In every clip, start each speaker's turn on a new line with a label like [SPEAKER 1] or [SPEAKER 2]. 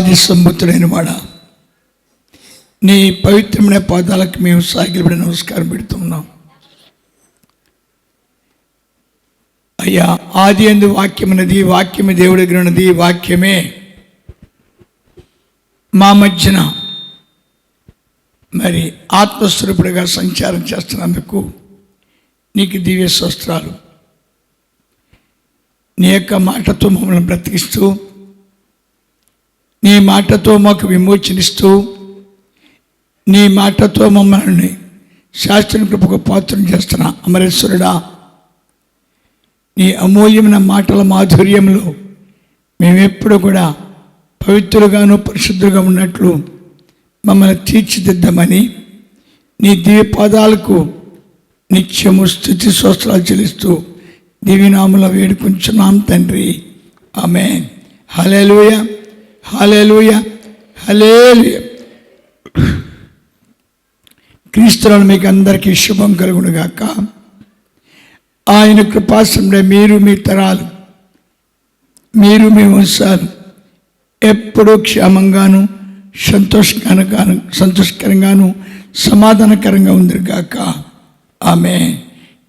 [SPEAKER 1] ఆది సంబుద్ధుడైన వాడ. నీ పవిత్రమైన పాదాలకు మేము సాగిలబడి నమస్కారం పెడుతున్నాం అయ్యా ఆది అందు వాక్యమున్నది వాక్యమే దేవుడి దగ్గర ఉన్నది వాక్యమే మా మధ్యన మరి ఆత్మస్వరూపుడిగా సంచారం చేస్తున్నందుకు నీకు దివ్య స్వస్త్రాలు నీ యొక్క మాటతో మమ్మల్ని బ్రతికిస్తూ నీ మాటతో మాకు విమోచనిస్తూ నీ మాటతో మమ్మల్ని శాస్త్రం కృపకు పాత్రం చేస్తున్న అమరేశ్వరుడా నీ అమూల్యమైన మాటల మాధుర్యంలో మేమెప్పుడు కూడా పవిత్రులుగాను పరిశుద్ధులుగా ఉన్నట్లు మమ్మల్ని తీర్చిదిద్దామని నీ దీపాదాలకు నిత్యము స్థుతి స్వస్థలు చెల్లిస్తూ దివినాముల వేడుకుంటున్నాం తండ్రి. ఆమె హలేలుయ హలేలుయ హలేలుయ క్రీస్తులను మీకు అందరికీ శుభం కలుగును గాక ఆయన కృపాసంలో మీరు మీ తరాలు మీరు మీ వంశాలు ఎప్పుడూ క్షేమంగాను సంతోషకరంగాను సంతోషకరంగాను సమాధానకరంగా ఉందిగాక ఆమె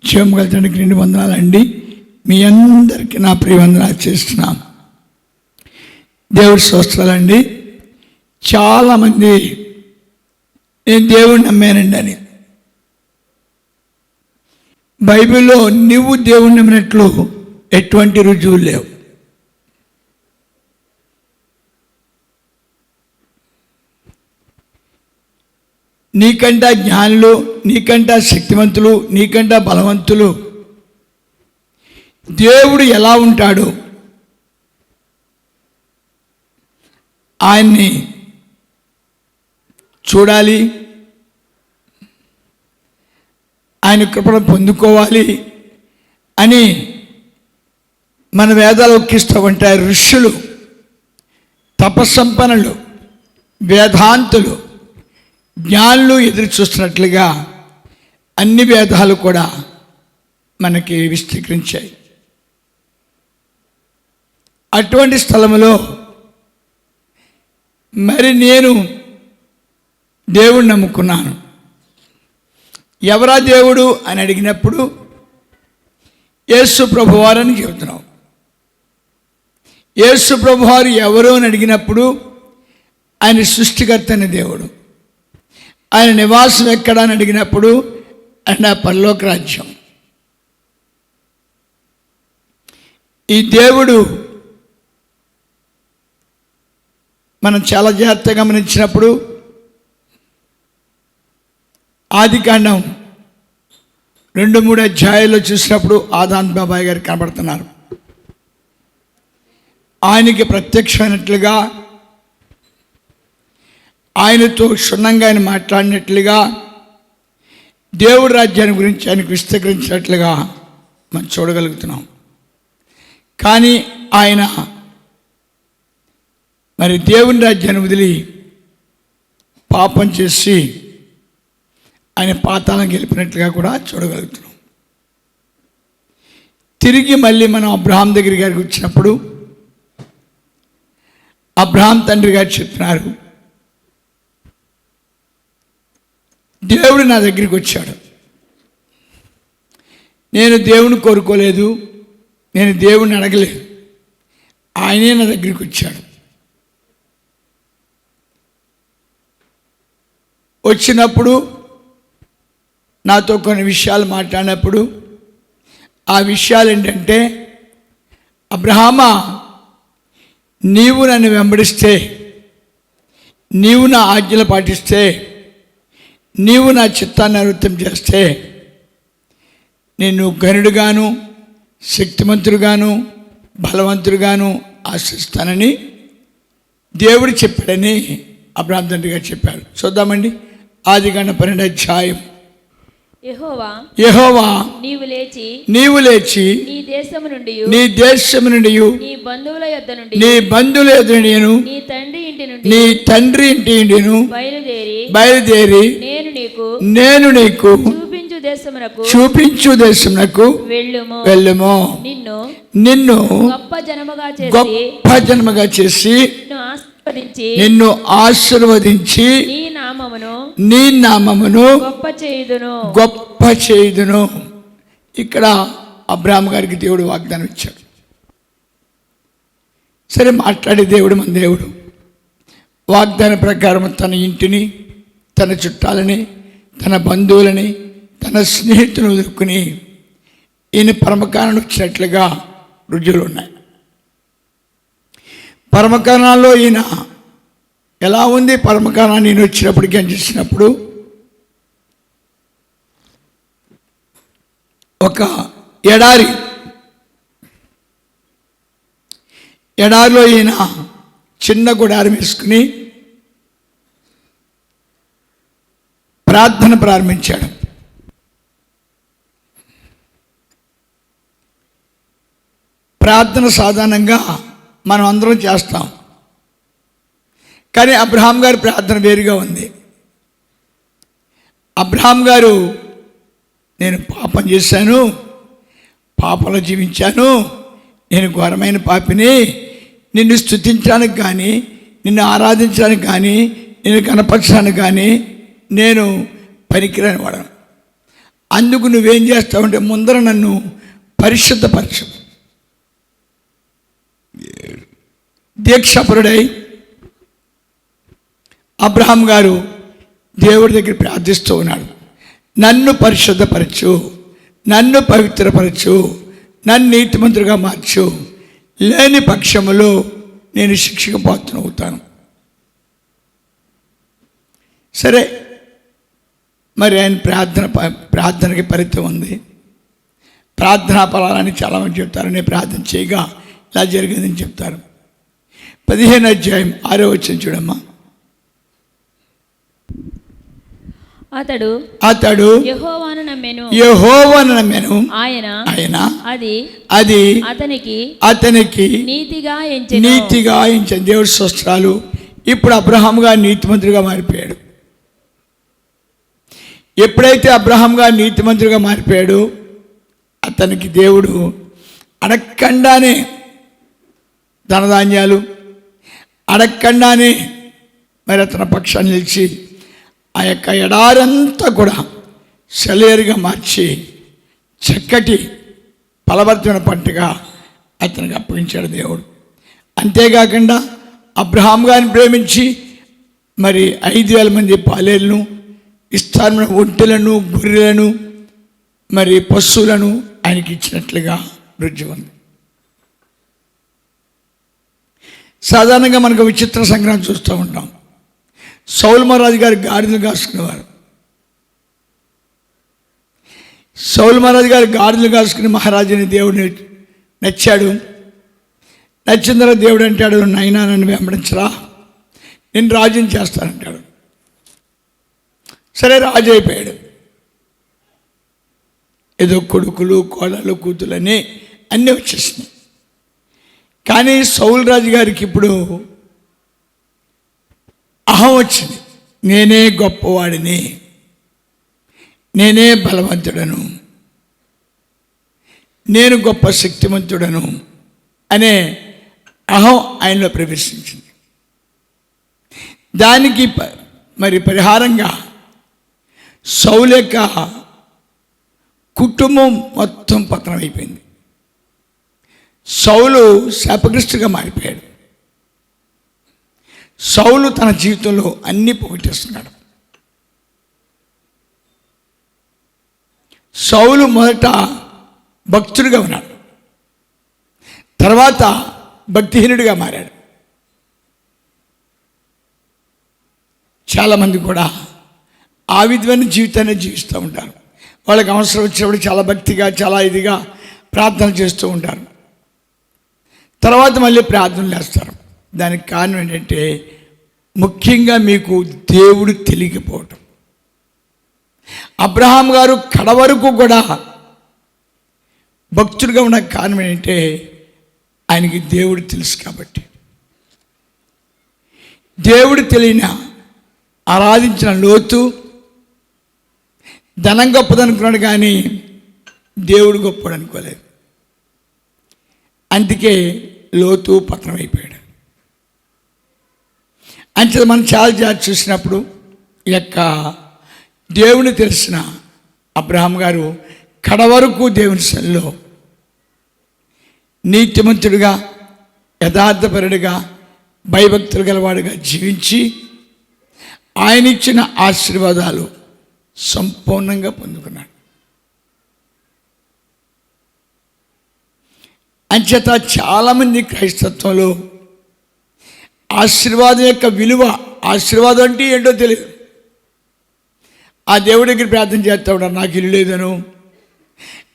[SPEAKER 1] క్షేమగల రెండు వందనాలండి. మీ అందరికీ నా ప్రియ వందనాలు దేవుడి స్వస్థలండి చాలామంది నేను దేవుడిని నమ్మానండి అని. బైబిల్లో నువ్వు దేవుడిని నమ్మినట్లు ఎటువంటి రుజువులు లేవు నీకంట జ్ఞానులు నీకంట శక్తివంతులు నీకంట బలవంతులు. దేవుడు ఎలా ఉంటాడు ఆయన్ని చూడాలి. ఆయన కృపను పొందుకోవాలి అని మన వేదాలు ఒక్కిస్తూ ఉంటాయి ఋషులు తపస్సంపన్నులు వేదాంతులు జ్ఞానులు ఎదురు చూస్తున్నట్లుగా అన్ని వేదాలు కూడా మనకి విస్తీకరించాయి. అటువంటి స్థలంలో మరి నేను దేవుడు నమ్ముకున్నాను. ఎవరా దేవుడు అని అడిగినప్పుడు యేసు ప్రభువారని చెబుతున్నాం యేసు ప్రభువారు ఎవరు అని అడిగినప్పుడు ఆయన సృష్టికర్త అనే దేవుడు. ఆయన నివాసం ఎక్కడ అని అడిగినప్పుడు ఆ పరలోక రాజ్యం. ఈ దేవుడు మనం చాలా జాగ్రత్తగా గమనించినప్పుడు ఆది కాండం రెండు మూడు అధ్యాయాల్లో చూసినప్పుడు ఆదాంత్ బాబాయ్ గారు కనబడుతున్నారు. ఆయనకి ప్రత్యక్షమైనట్లుగా ఆయనతో క్షుణ్ణంగా ఆయన మాట్లాడినట్లుగా దేవుడి రాజ్యాన్ని గురించి ఆయనకు విస్తరించినట్లుగా మనం చూడగలుగుతున్నాం. కానీ ఆయన మరి దేవుని రాజ్యాన్ని వదిలి పాపం చేసి ఆయన పాతాలను గెలిపినట్లుగా కూడా చూడగలుగుతున్నాం. తిరిగి మళ్ళీ మనం అబ్రహాం దగ్గర గారికి వచ్చినప్పుడు అబ్రహాం తండ్రి గారు చెప్తున్నారు దేవుడు నా దగ్గరికి వచ్చాడు. నేను దేవుని కోరుకోలేదు నేను దేవుణ్ణి అడగలేదు. ఆయనే నా దగ్గరికి వచ్చాడు. వచ్చినప్పుడు నాతో కొన్ని విషయాలు మాట్లాడినప్పుడు ఆ విషయాలు ఏంటంటే అబ్రహామ నీవు నన్ను వెంబడిస్తే నీవు నా ఆజ్ఞలు పాటిస్తే నీవు నా చిత్తాన్ని నృత్యం చేస్తే నేను గనుడుగాను శక్తిమంతుడుగాను బలవంతుడుగాను ఆశిస్తానని దేవుడు చెప్పాడని అబ్రాహం తండ్రి గారు చెప్పారు. చూద్దామండి. ఆది గంట పన్నెండు అధ్యాయం.
[SPEAKER 2] యెహోవా నీవు లేచి
[SPEAKER 1] నీవు లేచి
[SPEAKER 2] నీ దేశము నుండి
[SPEAKER 1] నీ దేశము నుండి
[SPEAKER 2] నీ బంధువుల యొద్ద నుండి
[SPEAKER 1] నీ బంధువుల ఎదురు నేను
[SPEAKER 2] నీ తండ్రి ఇంటి నుండి
[SPEAKER 1] నీ తండ్రి ఇంటి నేను
[SPEAKER 2] బయలుదేరి
[SPEAKER 1] బయలుదేరి
[SPEAKER 2] నేను నీకు
[SPEAKER 1] నేను నీకు
[SPEAKER 2] చూపించు దేశమునకు
[SPEAKER 1] చూపించు దేశమునకు
[SPEAKER 2] వెళ్ళుము.
[SPEAKER 1] వెళ్ళము.
[SPEAKER 2] నిన్ను
[SPEAKER 1] నిన్ను
[SPEAKER 2] గొప్ప జనముగా చేసి
[SPEAKER 1] గొప్ప జన్మగా చేసి
[SPEAKER 2] నిన్ను ఆశీర్వదించి నీ నామమును
[SPEAKER 1] నీ నామమును
[SPEAKER 2] గొప్ప చేయుదును.
[SPEAKER 1] గొప్ప చేయుదును. ఇక్కడ అబ్రాహం గారికి దేవుడు వాగ్దానం ఇచ్చాడు. సరే మాట్లాడే దేవుడు మన దేవుడు. వాగ్దాన ప్రకారం తన ఇంటిని తన చుట్టాలని తన బంధువులని తన స్నేహితులను వదులుకుని ఈయన పరమకాలను వచ్చినట్లుగా రుజువులు ఉన్నాయి. పరమకాణాల్లో ఈయన ఎలా ఉంది పరమకాణాన్ని నేను వచ్చినప్పటికీ అని చూసినప్పుడు ఒక ఎడారి ఎడారిలో ఈయన చిన్న గుడారి వేసుకుని ప్రార్థన ప్రారంభించాడు. ప్రార్థన సాధారణంగా మనం అందరం చేస్తాం. కానీ అబ్రహాం గారి ప్రార్థన వేరుగా ఉంది. అబ్రహాం గారు నేను పాపం చేశాను పాపలో జీవించాను నేను ఘోరమైన పాపిని నిన్ను స్తుతించడానికి కానీ నిన్ను ఆరాధించడానికి కానీ నిన్ను కనపరచడానికి కానీ నేను పనికిరాని వాడను. అందుకు నువ్వేం చేస్తావంటే ముందర నన్ను పరిశుద్ధపరచు. దీక్షపరుడై అబ్రహాం గారు దేవుడి దగ్గర ప్రార్థిస్తూ ఉన్నాడు. నన్ను పరిశుద్ధపరచు నన్ను పవిత్రపరచు నన్ను నీతిమంతుడిగా మార్చు. లేని పక్షములో నేను శిక్షకు పాత్రనవుతాను సరే మరి ఆయన ప్రార్థన ప- ప్రార్థనకి ఫలితం ఉంది. ప్రార్థనా ఫలాలని చాలామంది చెప్తారు. నేను ప్రార్థన చేయగా ఇలా జరిగిందని చెప్తారు. పదిహేను అధ్యాయం ఆరో వచ్చిన చూడమ్మా.
[SPEAKER 2] అతడు
[SPEAKER 1] అతడు
[SPEAKER 2] యెహోవాను నమ్మెను.
[SPEAKER 1] యెహోవాను నమ్మెను.
[SPEAKER 2] ఆయన
[SPEAKER 1] ఆయన
[SPEAKER 2] అది
[SPEAKER 1] అది
[SPEAKER 2] అతనికి
[SPEAKER 1] అతనికి
[SPEAKER 2] నీతిగా ఎంచెను.
[SPEAKER 1] నీతిగా ఇంచిన దేవుడి స్వస్థాలు ఇప్పుడు అబ్రహాం గారు నీతిమంతుడిగా మారిపోయాడు. ఎప్పుడైతే అబ్రహాం గారు నీతిమంతుడిగా మారిపోయాడు అతనికి దేవుడు అడగకుండానే ధనధాన్యాలు అడగకుండానే మరి అతని పక్షాన్ని నిలిచి ఆ యొక్క ఎడారంతా కూడా సెలేరుగా మార్చి చక్కటి ఫలవర్తమైన పంటగా అతనికి అప్పగించాడు దేవుడు. అంతేకాకుండా అబ్రహాం గారిని ప్రేమించి మరి ఐదు వేల మంది పాలేలను విస్తారమైన ఒంటెలను గొర్రెలను మరి పశువులను ఆయనకి ఇచ్చినట్లుగా రుజువు ఉంది. సాధారణంగా మనకు విచిత్ర సంగ్రహం చూస్తూ ఉంటాం. సౌల్ మహారాజు గారి గాడిదలు కాసుకునేవారు సౌల్ మహారాజు గారి గాడిదలు కాసుకుని మహారాజుని దేవుడిని నచ్చాడు. నచ్చిన తర్వాత దేవుడు అంటాడు నైనా నన్ను వెంబడించరా? నేను రాజుని చేస్తానంటాడు. సరే రాజు అయిపోయాడు. ఏదో కొడుకులు కోడలు కూతులని అన్నీ వచ్చేసినాయి. కానీ సౌల్ రాజు గారికి ఇప్పుడు అహం వచ్చింది. నేనే గొప్పవాడిని. నేనే బలవంతుడను. నేను గొప్ప శక్తివంతుడను అనే అహం ఆయనలో ప్రవేశించింది. దానికి ప- మరి పరిహారంగా సౌలు కుటుంబం మొత్తం పతనం అయిపోయింది. సౌలు శాపగ్రస్తుగా మారిపోయాడు. సౌలు తన జీవితంలో అన్నీ పోగొట్టేస్తున్నాడు. సౌలు మొదట భక్తుడిగా ఉన్నాడు. తర్వాత భక్తిహీనుడిగా మారాడు. చాలామంది కూడా ఆ విధమైన జీవితాన్ని జీవిస్తూ ఉంటారు. వాళ్ళకి అవసరం వచ్చినప్పుడు చాలా భక్తిగా చాలా ఇదిగా ప్రార్థన చేస్తూ ఉంటారు. తర్వాత మళ్ళీ ప్రార్థనలు చేస్తారు. దానికి కారణం ఏంటంటే ముఖ్యంగా మీకు దేవుడు తెలియకపోవటం. అబ్రహాం గారు కడ వరకు కూడా భక్తుడిగా ఉన్న కారణం ఏంటంటే ఆయనకి దేవుడు తెలుసు కాబట్టి. దేవుడు తెలియని ఆరాధించిన లోతు ధనం గొప్పదనుకున్నాడు కానీ దేవుడు గొప్పడు అనుకోలేదు. అందుకే లోతు పతనమైపోయాడు అంటే అంచేత మనం చాలా జాతి చూసినప్పుడు ఈ యొక్క దేవుని తెలిసిన అబ్రహాం గారు కడవరకు దేవుని సన్నిలో నీతిమంతుడిగా యథార్థపరుడిగా భయభక్తులు గలవాడుగా జీవించి ఆయన ఇచ్చిన ఆశీర్వాదాలు సంపూర్ణంగా పొందుకున్నాడు. అంచేత చాలామంది క్రైస్తత్వంలో ఆశీర్వాదం యొక్క విలువ ఆశీర్వాదం అంటే ఏంటో తెలియదు. ఆ దేవుడి దగ్గర ప్రార్థన చేస్తా ఉంటారు నాకు ఇల్లు లేదను.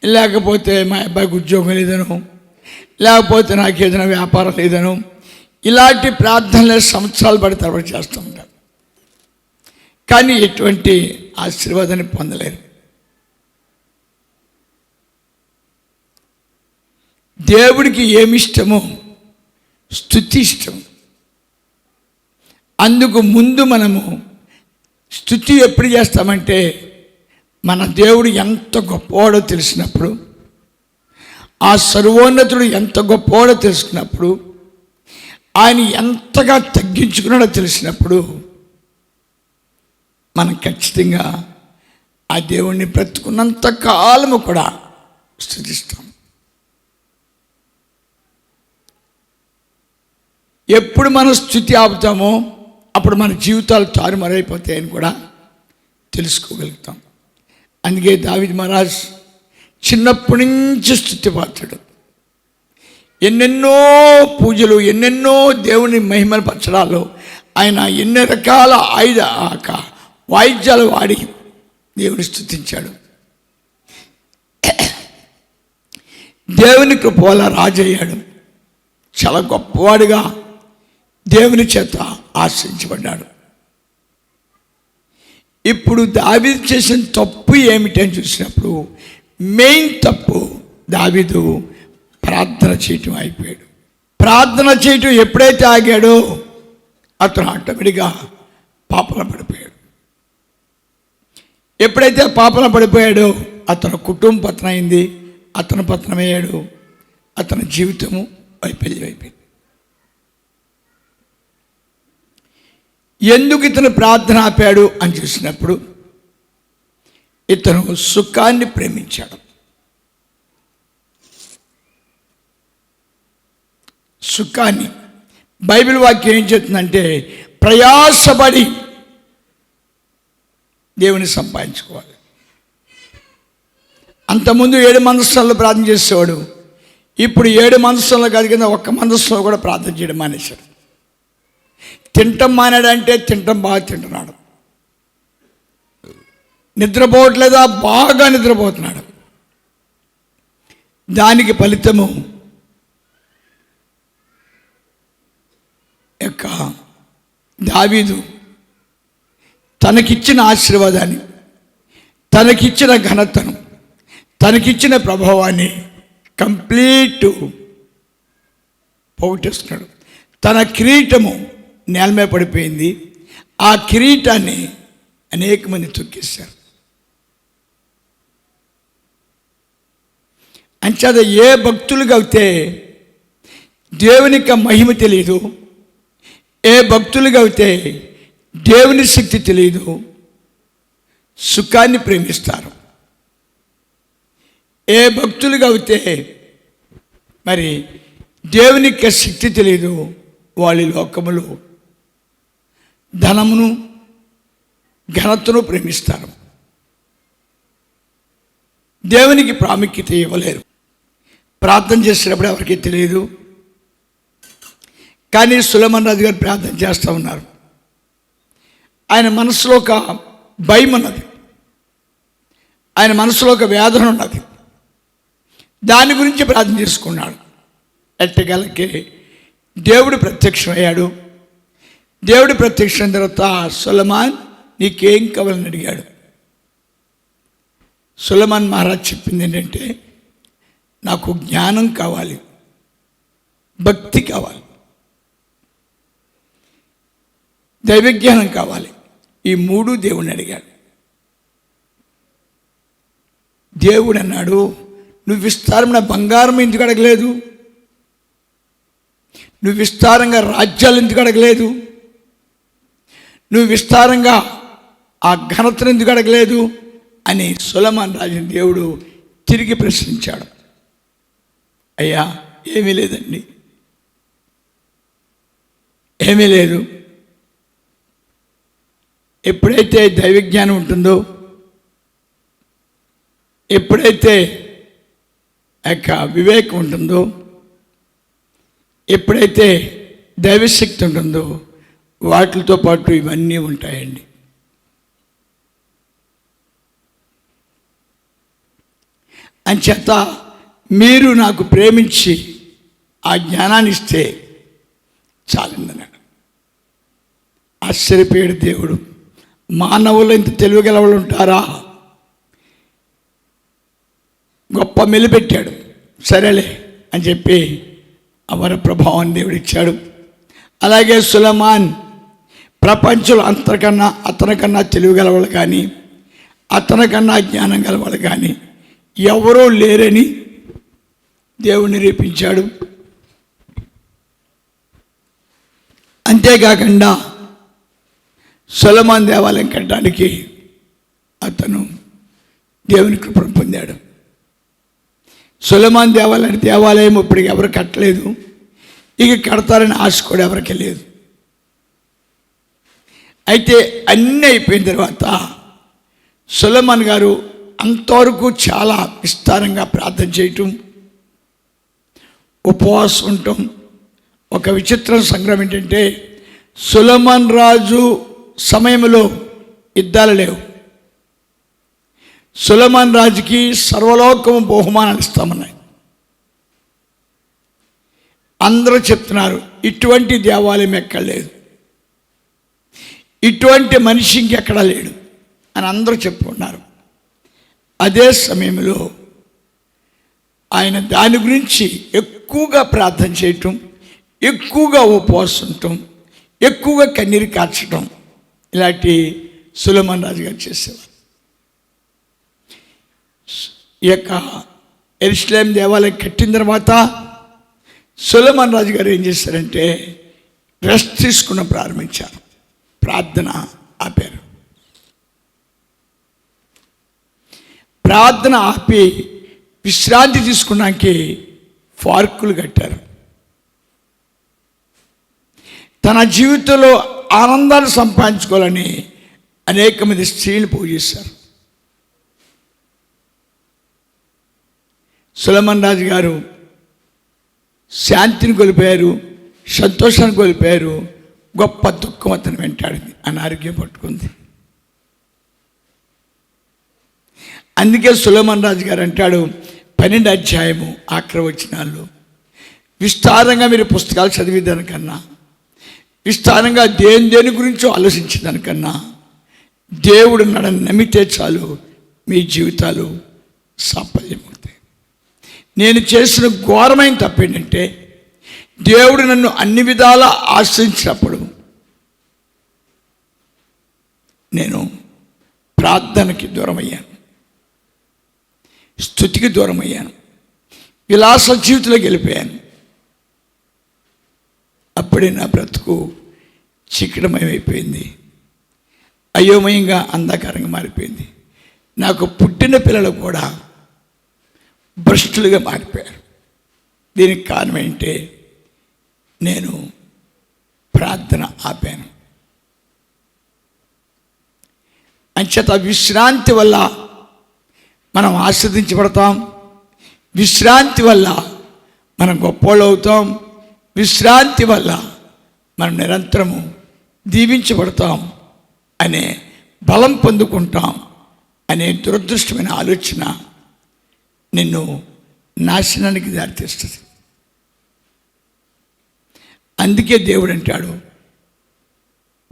[SPEAKER 1] లేకపోతే మా అబ్బాయికి ఉద్యోగం లేదను. లేకపోతే నాకు ఏదైనా వ్యాపారం లేదను. ఇలాంటి ప్రార్థనలే సంవత్సరాలు పడి తర్వాత చేస్తూ ఉంటారు కానీ ఎటువంటి ఆశీర్వాదాన్ని పొందలేరు. దేవుడికి ఏమి ఇష్టమో స్థుతి ఇష్టం అందుకు ముందు మనము స్థుతి ఎప్పుడు చేస్తామంటే మన దేవుడు ఎంత గొప్పవాడో తెలిసినప్పుడు ఆ సర్వోన్నతుడు ఎంత గొప్పవాడో తెలుసుకున్నప్పుడు ఆయన ఎంతగా తగ్గించుకున్నాడో తెలిసినప్పుడు మనం ఖచ్చితంగా ఆ దేవుణ్ణి బ్రతుకున్నంత కాలము కూడా స్థుతిస్తాం. ఎప్పుడు మనం స్థుతి ఆపుతామో అప్పుడు మన జీవితాలు తారుమారైపోతాయని కూడా తెలుసుకోగలుగుతాం. అందుకే దావిద్ మహారాజ్ చిన్నప్పటి నుంచి స్థుతి ఎన్నెన్నో పూజలు ఎన్నెన్నో దేవుని మహిమల ఆయన ఎన్ని రకాల ఆయుధ ఆక వాయిద్యాలు వాడి దేవుని స్థుతించాడు. దేవుని కృప వల్ల రాజయ్యాడు. చాలా గొప్పవాడిగా దేవుని చేత ఆశ్రయించబడ్డాడు. ఇప్పుడు దావీదు చేసిన తప్పు ఏమిటని చూసినప్పుడు మెయిన్ తప్పు దావీదు ప్రార్థన చేయటం అయిపోయాడు. ప్రార్థన చేయటం ఎప్పుడైతే ఆగాడో అతను ఆటోమేటిక్గా పాపన పడిపోయాడు. ఎప్పుడైతే పాపన పడిపోయాడో అతను కుటుంబ పతనమైంది అతను పతనమయ్యాడు. అతని జీవితము వైఫల్యం అయిపోయింది. ఎందుకు ఇతను ప్రార్థన ఆపాడు అని చూసినప్పుడు ఇతను సుఖాన్ని ప్రేమించాడు. సుఖాన్ని. బైబిల్ వాక్యం ఏం చెప్తుందంటే ప్రయాసపడి దేవుని సంపాదించుకోవాలి. అంతకుముందు ఏడు మందస్థాల్లో ప్రార్థన చేసేవాడు ఇప్పుడు ఏడు మందస్థంలో కాదు కింద ఒక్క మనస్సులో కూడా ప్రార్థన చేయడం మానేశాడు. తింటం మానాడంటే తింటం బాగా తింటున్నాడు. నిద్రపోవట్లేదా? బాగా నిద్రపోతున్నాడు. దానికి ఫలితము యొక్క దావీదు తనకిచ్చిన ఆశీర్వాదాన్ని తనకిచ్చిన ఘనతను తనకిచ్చిన ప్రభావాన్ని కంప్లీట్ పోగొట్టేస్తున్నాడు. తన కిరీటము నేల మీద పడిపోయింది. ఆ కిరీటాన్ని అనేక మంది తొక్కేశారు. అంచేత ఏ భక్తులుగా అయితే దేవునికి మహిమ తెలియదు ఏ భక్తులుగా అయితే దేవుని శక్తి తెలియదు సుఖాన్ని ప్రేమిస్తారు. ఏ భక్తులుగా అయితే మరి దేవునికి శక్తి తెలియదు వాళ్ళ లోకములు ధనమును ఘనతను ప్రేమిస్తారు. దేవునికి ప్రాముఖ్యత ఇవ్వలేరు. ప్రార్థన చేసేటప్పుడు ఎవరికి తెలియదు. కానీ సులమన్ రాజు గారు ప్రార్థన చేస్తూ ఉన్నారు. ఆయన మనసులో ఒక భయం ఉన్నది. ఆయన మనసులో ఒక వేదన ఉన్నది. దాని గురించి ప్రార్థన చేసుకున్నాడు. ఎట్టగలకి దేవుడు ప్రత్యక్షమయ్యాడు. దేవుడు ప్రత్యక్షం తర్వాత సులమాన్ నీకేం కావాలని అడిగాడు. సులమాన్ మహారాజ్ చెప్పింది ఏంటంటే నాకు జ్ఞానం కావాలి భక్తి కావాలి దైవజ్ఞానం కావాలి. ఈ మూడు దేవుణ్ణి అడిగాడు. దేవుడు అన్నాడు నువ్వు విస్తారమైన బంగారం ఎందుకు అడగలేదు? నువ్వు విస్తారంగా రాజ్యాలు ఎందుకు అడగలేదు? నువ్వు విస్తారంగా ఆ ఘనతను ఎందుకు అడగలేదు అని సులమాన్ రాజుని దేవుడు తిరిగి ప్రశ్నించాడు. అయ్యా ఏమీ లేదండి. ఏమీ లేదు. ఎప్పుడైతే దైవజ్ఞానం ఉంటుందో ఎప్పుడైతే ఆ యొక్క వివేకం ఉంటుందో ఎప్పుడైతే దైవశక్తి ఉంటుందో వాటితో పాటు ఇవన్నీ ఉంటాయండి. అంచేత మీరు నాకు ప్రేమించి ఆ జ్ఞానాన్ని ఇస్తే చాలిందన్నాడు. ఆశ్చర్యపోయాడు దేవుడు. మానవులు ఇంత తెలివిగలవాళ్ళు ఉంటారా గొప్ప మెలిపెట్టాడు. సరేలే అని చెప్పి అవర ప్రభావం దేవుడు ఇచ్చాడు అలాగే సులమాన్ ప్రపంచంలో అంతకన్నా అతనికన్నా తెలివి గలవాళ్ళు కానీ అతనికన్నా జ్ఞానం గలవాళ్ళు కానీ ఎవరూ లేరని దేవుడు నిరూపించాడు. అంతేకాకుండా సులమాన్ దేవాలయం కట్టడానికి అతను దేవుని కృపను పొందాడు. సులమాన్ దేవాలయం దేవాలయం ఇప్పటికి ఎవరు కట్టలేదు. ఇక కడతారని ఆశ కూడా ఎవరికి లేదు. అయితే అన్నీ అయిపోయిన తర్వాత సులమాన్ గారు అంతవరకు చాలా విస్తారంగా ప్రార్థన చేయటం ఉపవాసం ఉండటం. ఒక విచిత్రం సంగ్రహం ఏంటంటే సులమాన్ రాజు సమయంలో యుద్ధాలు లేవు. సులమాన్ రాజుకి సర్వలోకము బహుమానాలు ఇస్తామన్నాయి. అందరూ చెప్తున్నారు ఇటువంటి దేవాలయం ఎక్కడ లేదు. ఇటువంటి మనిషి ఇంకెక్కడా లేడు అని అందరూ చెప్పుకున్నారు. అదే సమయంలో ఆయన దాని గురించి ఎక్కువగా ప్రార్థన చేయటం ఎక్కువగా ఉపవాసం ఉండటం ఎక్కువగా కన్నీరు కార్చడం ఇలాంటి సులమన్ రాజు గారు చేసేవారు. ఈ యొక్క ఎరుసలేం దేవాలయం కట్టిన తర్వాత సులమన్ రాజు గారు ఏం చేశారంటే రెస్ట్ తీసుకున్న ప్రారంభించారు. ప్రార్థన ఆపారు. ప్రార్థన ఆపి విశ్రాంతి తీసుకున్నాకే ఫార్కులు కట్టారు. తన జీవితంలో ఆనందాన్ని సంపాదించుకోవాలని అనేక మంది స్త్రీలు పూజిస్తారు సులమన్ రాజు గారు శాంతిని కోల్పోయారు సంతోషాన్ని కోల్పోయారు గొప్ప దుఃఖం అతను వెంటాడింది అనారోగ్యం పట్టుకుంది. అందుకే సులమన్ రాజు గారు అంటాడు పన్నెండు అధ్యాయము ఆఖరి వచ్చినాళ్ళు విస్తారంగా మీరు పుస్తకాలు చదివేదానికన్నా విస్తారంగా దేని దేని గురించో ఆలోచించేదానికన్నా దేవుడు నడని నమ్మితే చాలు మీ జీవితాలు సాఫల్యమవుతాయి. నేను చేసిన ఘోరమైన తప్పేంటంటే దేవుడు నన్ను అన్ని విధాలా ఆశ్రయించినప్పుడు నేను ప్రార్థనకి దూరమయ్యాను. స్థుతికి దూరమయ్యాను. విలాస జీవితంలో గెలిపోయాను. అప్పుడే నా బ్రతుకు చిక్కడమయమైపోయింది అయోమయంగా అంధకారంగా మారిపోయింది. నాకు పుట్టిన పిల్లలు కూడా భ్రష్టులుగా మారిపోయారు. దీనికి కారణం ఏంటంటే నేను ప్రార్థన ఆపాను. అంచేత విశ్రాంతి వల్ల మనం ఆస్వాదించబడతాం. విశ్రాంతి వల్ల మనం గొప్పోళ్ళు అవుతాం విశ్రాంతి వల్ల మనం నిరంతరము దీవించబడతాం అనే బలం పొందుకుంటాం అనే దురదృష్టమైన ఆలోచన నిన్ను నాశనానికి దారితీస్తుంది. అందుకే దేవుడు అంటాడు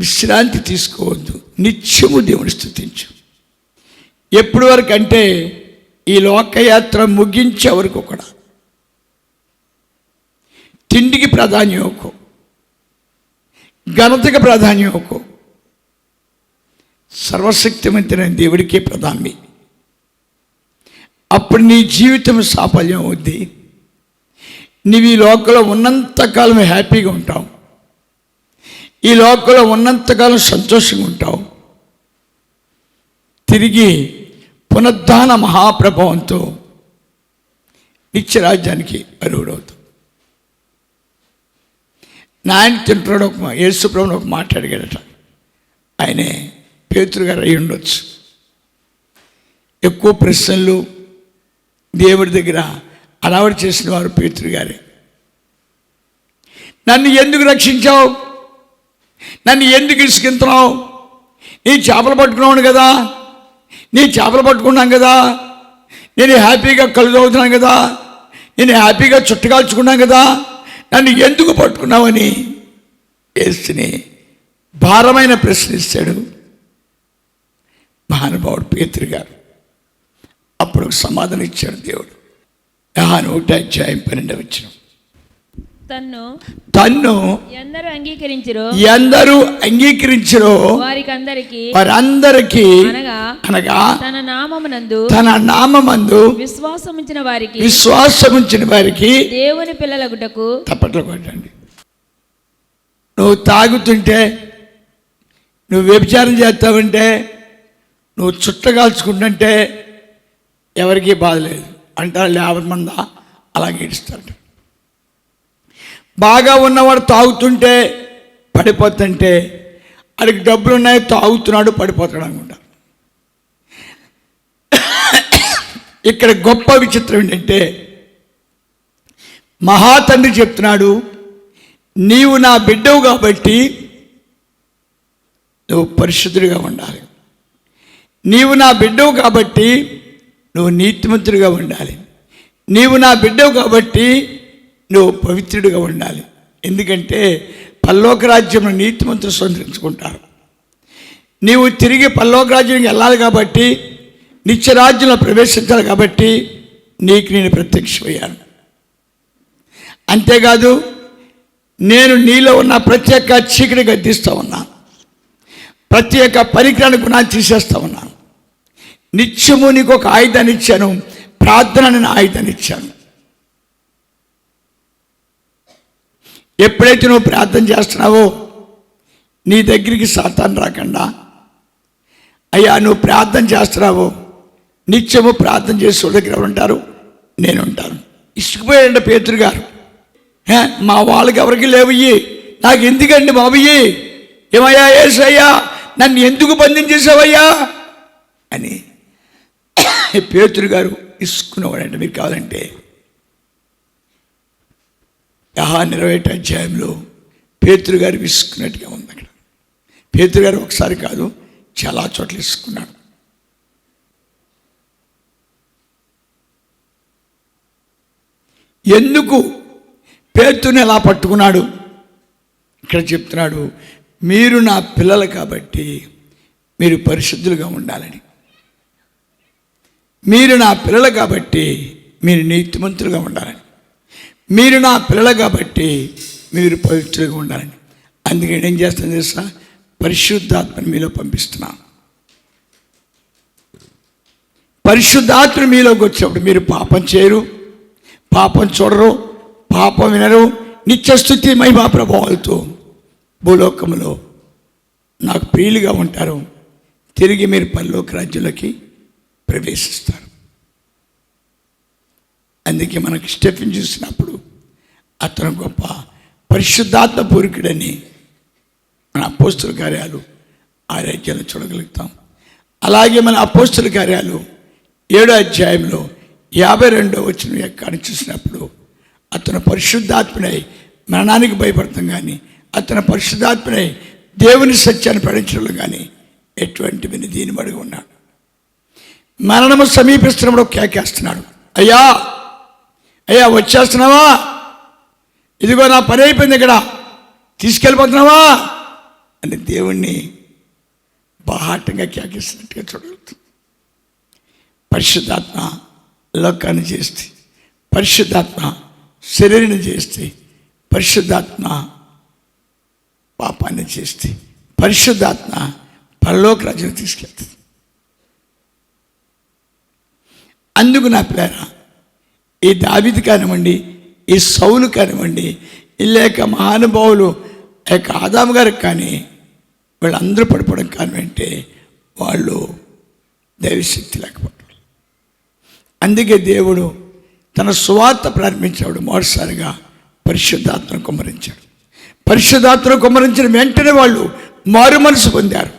[SPEAKER 1] విశ్రాంతి తీసుకోవద్దు నిత్యము దేవుని స్థుతించు ఎప్పటి వరకు అంటే ఈ లోకయాత్ర ముగించే వరకు కూడా. తిండికి ప్రాధాన్యం ఇవ్వకు. ఘనతకి ప్రాధాన్యం ఇవ్వకు. సర్వశక్తివంతమైన దేవుడికే ప్రధాని అప్పుడు నీ జీవితం సాఫల్యం అవుద్ది. నీవు ఈ లోకంలో ఉన్నంతకాలం హ్యాపీగా ఉంటావు. ఈ లోకంలో ఉన్నంతకాలం సంతోషంగా ఉంటావు. తిరిగి పునరుద్ధాన మహాప్రభావంతో నిత్యరాజ్యానికి అర్హుడవుతావు. నాయన తింటున్నాడు ఒక యేసుప్రభుని ఒక మాట్లాడిగాడట ఆయనే పేతురు గారు అయి ఉండొచ్చు. ఎక్కువ ప్రశ్నలు దేవుడి దగ్గర అలవాటు చేసిన వారు పేతురు గారే. నన్ను ఎందుకు రక్షించావు? నన్ను ఎందుకు ఇసుకింతున్నావు? నీ చేపలు పట్టుకున్నాను కదా? నీ చేపలు పట్టుకున్నాం కదా? నేను హ్యాపీగా కళ్ళు అవుతున్నాను కదా? నేను హ్యాపీగా చుట్టకాల్చుకున్నాను కదా? నన్ను ఎందుకు పట్టుకున్నావని వేసుని భారమైన ప్రశ్నిస్తాడు. మహానుభావుడు పేతురు గారు. అప్పుడు సమాధానం ఇచ్చాడు దేవుడు. ఒకటి అధ్యాయం పన్నెండు వచ్చిన
[SPEAKER 2] తన్ను
[SPEAKER 1] తన్ను
[SPEAKER 2] ఎందరూ అంగీకరించిరో?
[SPEAKER 1] ఎందరూ అంగీకరించరో?
[SPEAKER 2] వారికి అందరికి
[SPEAKER 1] వారందరికీ
[SPEAKER 2] అనగా
[SPEAKER 1] అనగా
[SPEAKER 2] తన నామమునందు
[SPEAKER 1] తన నామమందు
[SPEAKER 2] విశ్వాసముంచిన వారికి
[SPEAKER 1] విశ్వాసముంచిన వారికి
[SPEAKER 2] దేవుని పిల్లలగుటకు
[SPEAKER 1] తప్పట్లు కొట్టండి. నువ్వు తాగుతుంటే నువ్వు వ్యభిచారం చేస్తావంటే నువ్వు చుట్టగాల్చుకుంటుంటే ఎవరికీ బాధ లేదు. అంటారు యాభై మంది అలాగే ఇస్తారు బాగా ఉన్నవాడు తాగుతుంటే పడిపోతుంటే అడిగి డబ్బులు ఉన్నాయి తాగుతున్నాడు పడిపోతాడు అనుకుంటారు ఇక్కడ గొప్ప విచిత్రం ఏంటంటే మహాతండ్రి చెప్తున్నాడు నీవు నా బిడ్డవు కాబట్టి నువ్వు పరిశుద్ధుడిగా ఉండాలి. నీవు నా బిడ్డవు కాబట్టి నువ్వు నీతిమంతుడిగా ఉండాలి. నీవు నా బిడ్డవు కాబట్టి నువ్వు పవిత్రుడిగా ఉండాలి. ఎందుకంటే పల్లోక రాజ్యంలో నీతిమంతులు స్వతంత్రించుకుంటారు. నీవు తిరిగి పల్లోక రాజ్యానికి వెళ్ళాలి కాబట్టి నిత్యరాజ్యంలో ప్రవేశించాలి కాబట్టి నీకు నేను ప్రత్యక్షమయ్యాను. అంతేకాదు నేను నీలో ఉన్న ప్రత్యేక చీకటి గద్దిస్తూ ఉన్నాను. ప్రతి ఒక్క పరికరాన్ని గుణాన్ని తీసేస్తూ ఉన్నాను. నిత్యము నీకు ఒక ఆయుధాన్ని ఇచ్చాను ప్రార్థన నేను ఆయుధాన్ని ఇచ్చాను ఎప్పుడైతే నువ్వు ప్రార్థన చేస్తున్నావో నీ దగ్గరికి సాతాన్ రాకుండా. అయ్యా నువ్వు ప్రార్థన చేస్తున్నావో నిత్యము ప్రార్థన చేసే దగ్గర ఉంటారు. నేను ఉంటాను ఇసుకుపోయాడు పేతురు గారు. మా వాళ్ళకి ఎవరికి లేవయ్యి? నాకు ఎందుకండి బాబయ్యి? ఏమయ్యా ఏసయ్యా నన్ను ఎందుకు బంధించేసావయ్యా అని పేతురు గారు ఇసుకున్నవాడంటే మీరు కావాలంటే యహా ఇరవై అధ్యాయంలో పేతురు గారు విసుకున్నట్టుగా ఉంది అక్కడ. పేతురు గారు ఒకసారి కాదు చాలా చోట్ల ఇసుకున్నాడు ఎందుకు పేతుని ఎలా పట్టుకున్నాడు? ఇక్కడ చెప్తున్నాడు మీరు నా పిల్లలు కాబట్టి మీరు పరిశుద్ధులుగా ఉండాలని. మీరు నా పిల్లలు కాబట్టి మీరు నీతిమంతులుగా ఉండాలని. మీరు నా పిల్లలు కాబట్టి మీరు పవిత్రులుగా ఉండాలని. అందుకే నేను ఏం చేస్తాను తెలుసా? పరిశుద్ధాత్మను మీలో పంపిస్తున్నాను. పరిశుద్ధాత్మ మీలోకి వచ్చినప్పుడు మీరు పాపం చేయరు పాపం చూడరు పాపం వినరు నిత్యస్థుతి మహిమా ప్రభావాలతో భూలోకంలో నాకు ప్రియులుగా ఉంటారు. తిరిగి మీరు పరలోక రాజ్యంలోకి ప్రవేశిస్తారు. అందుకే మనకి స్టెఫిన్ చూసినప్పుడు అతను గొప్ప పరిశుద్ధాత్మ పూరికుడని మన అపోస్తుల కార్యాలు ఆ చూడగలుగుతాం. అలాగే మన అపోస్తుల కార్యాలు ఏడో అధ్యాయంలో యాభై రెండో వచ్చిన ఎక్కడ చూసినప్పుడు అతను పరిశుద్ధాత్మనై మరణానికి భయపడతాం కానీ అతను పరిశుద్ధాత్మనై దేవుని సత్యాన్ని ప్రకటించడం కానీ ఎటువంటి విని దీని మడిగి ఉన్నాడు. మరణము సమీపిస్తున్నప్పుడు కేకేస్తున్నాడు అయ్యా అయ్యా వచ్చేస్తున్నావా? ఇదిగో నా పని అయిపోయింది ఇక్కడ. తీసుకెళ్ళిపోతున్నావా? అని దేవుణ్ణి బాహాటంగా కేకేస్తున్నట్టుగా చూడగలుగుతుంది పరిశుద్ధాత్మ లోకాన్ని చేస్తే పరిశుద్ధాత్మ శరీరాన్ని చేస్తే పరిశుద్ధాత్మ పాపాన్ని చేస్తే పరిశుద్ధాత్మ పరలోక రాజ్యం తీసుకెళ్తుంది. అందుకు నా పేర ఈ దావిది కానివ్వండి ఈ సౌలు కానివ్వండి లేక మహానుభావులు ఆ యొక్క ఆదాము గారికి కానీ వీళ్ళందరూ పడిపోవడం కానివ్వంటే వాళ్ళు దైవశక్తి లేకపోవడం అందుకే దేవుడు తన సువార్త ప్రారంభించాడు మొదటిసారిగా పరిశుద్ధాత్మను కుమ్మరించాడు. పరిశుద్ధాత్మను కుమ్మరించిన వెంటనే వాళ్ళు మారు మనసు పొందారు.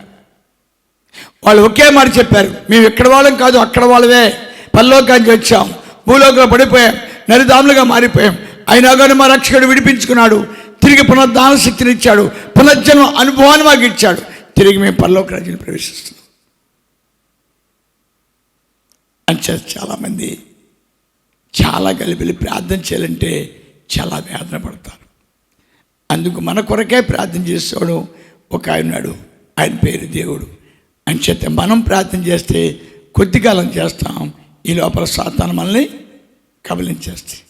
[SPEAKER 1] వాళ్ళు ఒకే మాట చెప్పారు మేము ఇక్కడ వాళ్ళం కాదు అక్కడ వాళ్ళవే పల్లోకానికి వచ్చాం. భూలోకంలో పడిపోయాం. నరిదాములుగా మారిపోయాం. అయినా కానీ మా రక్షకుడు విడిపించుకున్నాడు. తిరిగి పునరుద్ధాన శక్తిని ఇచ్చాడు పునర్జన్మ అనుభవాన్ని మాకు ఇచ్చాడు. తిరిగి మేము పల్లోక రాజ్యాన్ని ప్రవేశిస్తున్నాం. అంచే చాలామంది చాలా కలిపి ప్రార్థన చేయాలంటే చాలా వేదన పడతారు. అందుకు మన కొరకే ప్రార్థన చేసేవాడు ఒక ఆయన ఉన్నాడు. ఆయన పేరు దేవుడు. అంచేత మనం ప్రార్థన చేస్తే కొద్ది కాలం చేస్తాం. ఈ లోపల సాతాను మనల్ని కబలించేస్తాయి.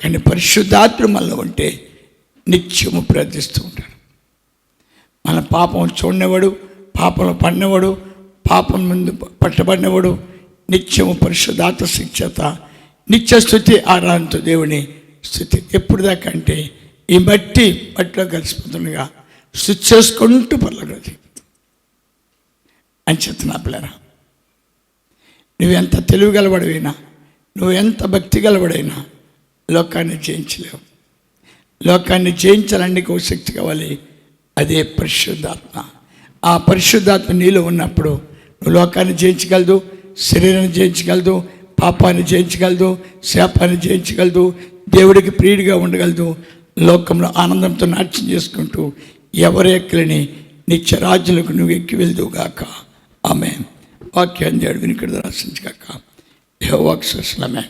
[SPEAKER 1] కానీ పరిశుద్ధాత్మ మనలో ఉంటే నిత్యము ప్రార్థిస్తూ ఉంటాడు. మన పాపం చూడనివాడు పాపంలో పడినవాడు పాపం ముందు పట్టబడినవాడు నిత్యము పరిశుద్ధాత్మ శిక్షత నిత్య స్థుతి ఆరాధనతో దేవుని స్థుతి. ఎప్పుడు దాకా అంటే ఈ మట్టి మట్టిలో కలిసిపోతుండగా శుద్ధి చేసుకుంటూ పర్లేదు అని చెప్తున్నా పిల్లరా నువ్వెంత తెలివి గలబడివైనా నువ్వెంత భక్తి గలవడైనా లోకాన్ని జయించలేవు. లోకాన్ని జయించాలని ఒక శక్తి కావాలి. అదే పరిశుద్ధాత్మ. ఆ పరిశుద్ధాత్మ నీలో ఉన్నప్పుడు నువ్వు లోకాన్ని జయించగలదు శరీరాన్ని జయించగలదు పాపాన్ని జయించగలదు శాపాన్ని జయించగలదు దేవుడికి ప్రియుడిగా ఉండగలదు. లోకంలో ఆనందంతో నాట్యం చేసుకుంటూ ఎవరు ఎక్కలని నిత్య రాజులకు నువ్వు ఎక్కి వెళ్దువుగాక ఆమె వాక్యాన్ని అడుగుని ఇక్కడ దర్శించక ఏ వాక్సలమే